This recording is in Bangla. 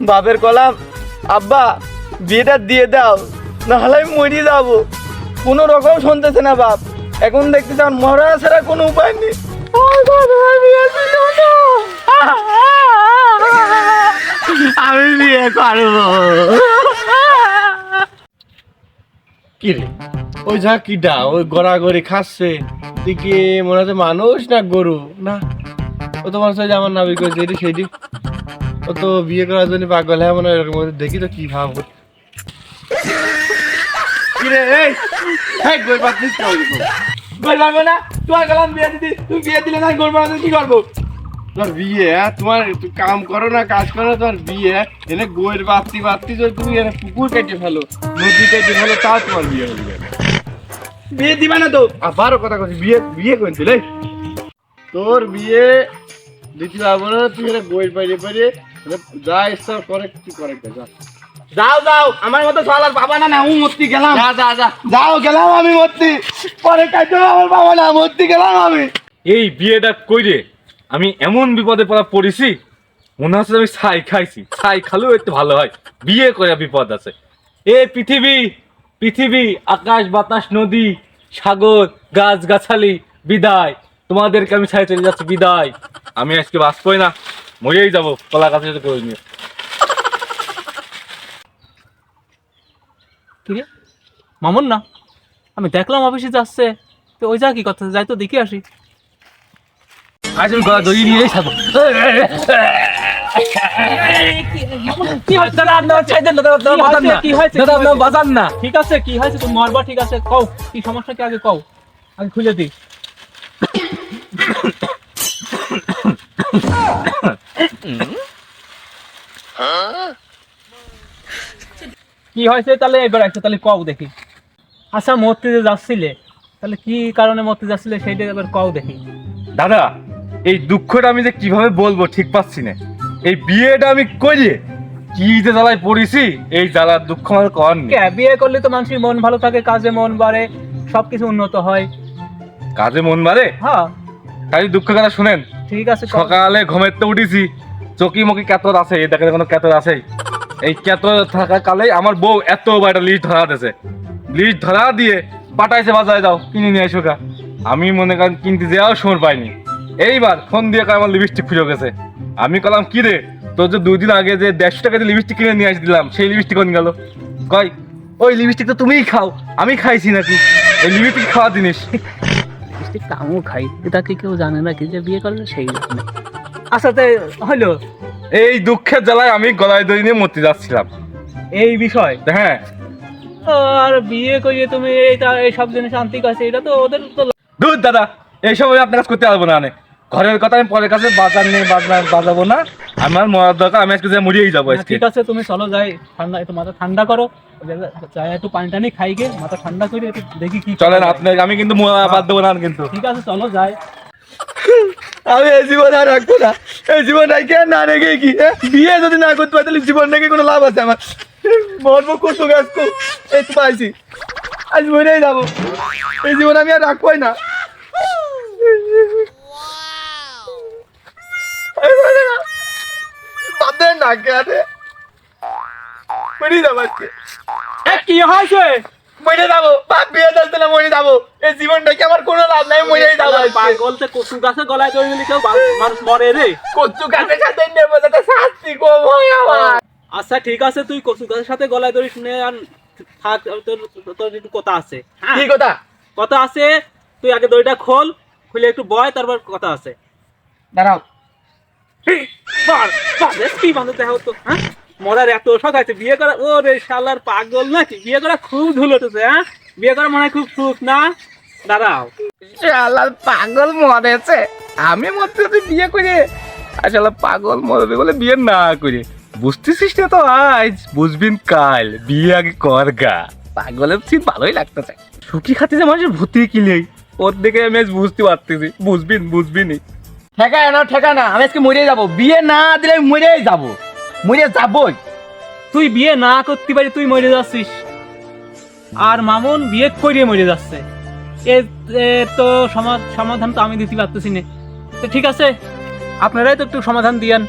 বাপের কলাম আব্বা বিয়েটা দিয়ে দাও নাহলে আমি মরে যাব। কোনো রকম শুনতেছে না বাপ। এখন দেখতে চান মরা ছাড়া কোনো উপায় নেই। আমি বিয়ে করব। কি রে? ওই যা কিডা ওই গড়াগড়ি খাচ্ছে। দিকে মনে হচ্ছে মানুষ না গরু? না। ও তো মনে হচ্ছে আমার নাবি করেছে এটি সেটি। ও তো বিয়ে করার জন্য পাগল হ্যাঁ মনে এরকম দেখি তো কি ভাব হচ্ছে। কি রে এই এই গই পাতিস না ওই দিকে। গোল পারব না তোমার গেলাম বিয়ে দিদি বিয়ে দিলে না কি তোমার বিয়ে হ্যাঁ কাম করো না, কাজ করো বিয়ে? এনে বাতি বাতি যদি তুমি এনে বিয়ে দিবা না তো কথা বিয়ে বিয়ে করেছিল তোর বিয়ে দিতে পারব না, তুই এনে গোয়ের বাইরে বাইরে যা ইচ্ছা করে কি করে যা। যাও যাও আমার মতো সালার বাবা না না ও মূর্তি গেলাম। যা যা যা। যাও গেলাম আমি মূর্তি। পরে কাটতে আমার বাবা না মূর্তি গেলাম আমি। এই বিয়েটা কইরে আমি এমন বিপদে পড়া পড়েছি মনে হচ্ছে আমি ছাই খাইছি। ছাই খালেও একটু ভালো হয়। বিয়ে করে বিপদ আছে। এ পৃথিবী পৃথিবী আকাশ বাতাস নদী সাগর গাছ গাছালি বিদায়। তোমাদেরকে আমি ছাই চলে যাচ্ছি বিদায়। আমি আজকে বাঁচবই না। মরেই যাব কলা গাছের সাথে করে নিয়ে। কিরে মামুন না? আমি দেখলাম অফিসে যাচ্ছে। তো ওই যা কি কথা যাই তো দেখে আসি। আজ আমি গলা দড়িয়ে নিয়েই থাকব কি হয়েছে? দাদা আপনার ছাই দেন দাদা দাদা বাজান না। কি হয়েছে? দাদা আপনার বাজান না। ঠিক আছে কি হয়েছে? তুমি মরবা ঠিক আছে। কও কি সমস্যা কি? আগে কও। আগে খুলে দিই। কি হয়েছে তাহলে? এবার একটা তাহলে কও দেখি। আচ্ছা মরতে যে যাচ্ছিলে। তাহলে কি কারণে মরতে যাচ্ছিলে সেইটা এবার কও দেখি। দাদা এই দুঃখটা আমি যে কীভাবে বলব ঠিক পাচ্ছি না। এই বিয়েটা আমি করিয়ে কি যে জ্বালায় পড়েছি এই জ্বালার দুঃখ আমার কর নেই। কে, বিয়ে করলে তো মানুষের মন ভালো থাকে কাজে মন বাড়ে সবকিছু উন্নত হয়। কাজে মন বাড়ে? হ্যাঁ। তাই দুঃখ কথা শুনেন। ঠিক আছে সকালে ঘুমের তো উঠেছি। চকি মকি কেতর আছে, এই দেখেন কোনো কেতর আছে। এই কেতর থাকা কালে আমার বউ এত একটা লিস্ট ধরা দিয়েছে। লিস্ট ধরা দিয়ে পাঠাইছে বাজারে, যাও, কিনে নিয়ে গা। আমি মনে করেন কিনতে যাওয়াও সময় পাইনি। এইবার ফোন দিয়ে আমার লিপস্টিক খুঁজে গেছে। আমি কলাম, কি রে, তোর যে দুই দিন আগে যে দেড়শো টাকা দিয়ে লিপস্টিক কিনে নিয়ে এসে দিলাম সেই লিপস্টিক কোন গেল? কয়, ওই লিপস্টিক তো তুমিই খাও, আমি খাইছি নাকি। এই লিপস্টিক খাওয়া জিনিস। মিষ্টি কামও খাই। এটা কি কেউ জানে না কি যে বিয়ে করলে সেই জানে। আচ্ছা তাই হলো এই দুঃখের জ্বালায় আমি গলায় দড়ি নিয়ে মরতে যাচ্ছিলাম। এই বিষয়? হ্যাঁ। আর বিয়ে করিয়ে তুমি এইটা এই সব জিনিস আনতে কাছে এটা তো ওদের তো দূর দাদা এইসব আমি আপনার কাছে করতে পারব না অনেক ঘরের কথা আমি পরের কাছে বাজার নিয়ে বাজার বাজাবো না। আমার মরার দরকার আমি আজকে যে মরিয়েই যাব আজকে। ঠিক আছে তুমি চলো যাই ঠান্ডা একটু মাথা ঠান্ডা করো। যাই একটু পানি টানি খাই গে মাথা ঠান্ডা করে একটু দেখি কি চলেন। আপনার আমি কিন্তু মরা বাদ দেবো না কিন্তু। ঠিক আছে চলো যাই। আমি এই জীবন আর রাখব না। এই জীবন রেখে আর না রেখে কি? হ্যাঁ? বিয়ে যদি না করতে পারি তাহলে জীবন রেখে কোনো লাভ আছে আমার। মরবো কত গাছ এই তো পাইছি। আজ মরেই যাব। এই জীবন আমি আর রাখবোই না এই মরে না। তাদের না কেটে মরে যাব এ, কি হয়েছে? মরে যাব। বাপ বিয়ে দিতে না মরে যাব। এই জীবনটাকে আমার কোনো লাভ নাই? মরেই যাব আজকে। পাগলতে কচু গাছে গলায় দড়ি দিলে কেউ মানুষ মরে রে। কচু গাছের সাথে নেব যাতে শাস্তি কম হয় আমার। আচ্ছা ঠিক আছে তুই কচু গাছের সাথে গলায় দড়ি শুনে আর থাক তোর তোর একটু কথা আছে। হ্যাঁ? কি কথা? কথা আছে তুই আগে দড়িটা খোল খুলে একটু বয় তারপর কথা আছে। দাঁড়াও। মরার এত শখ আছে, বিয়ে করা ও রে শালার পাগল নাকি? বিয়ে করা খুব হ্যাঁ? বিয়ে করা মনে খুব সুখ, না? দাঁড়াও। শালার পাগল মরেছে, আমি মরতে বিয়ে করে আসলে পাগল মরবে বলে বিয়ে না করে, বুঝতেছিস না তো আজ, বুঝবিন কাল, বিয়ে আগে কর গা। পাগলের সিন ভালোই লাগতেছে সুখী খাতে যে মানুষের ভূতি কিলেই ওর দিকে আমি আজ বুঝতে পারতেছি, বুঝবিন বুঝবিনি ঠেকায় না ঠেকা না, আমি আজকে মরে যাব। বিয়ে না দিলে আমি মরেই যাব। মরে যাবোই। তুই বিয়ে না করতে পারি, তুই মরে যাচ্ছিস। আর মামুন বিয়ে করিয়ে মরে যাচ্ছে। এ এ, তো সমা- সমাধান তো আমি দিতে পারতেছি না। তো ঠিক আছে, আপনারাই তো একটু সমাধান দিয়েন।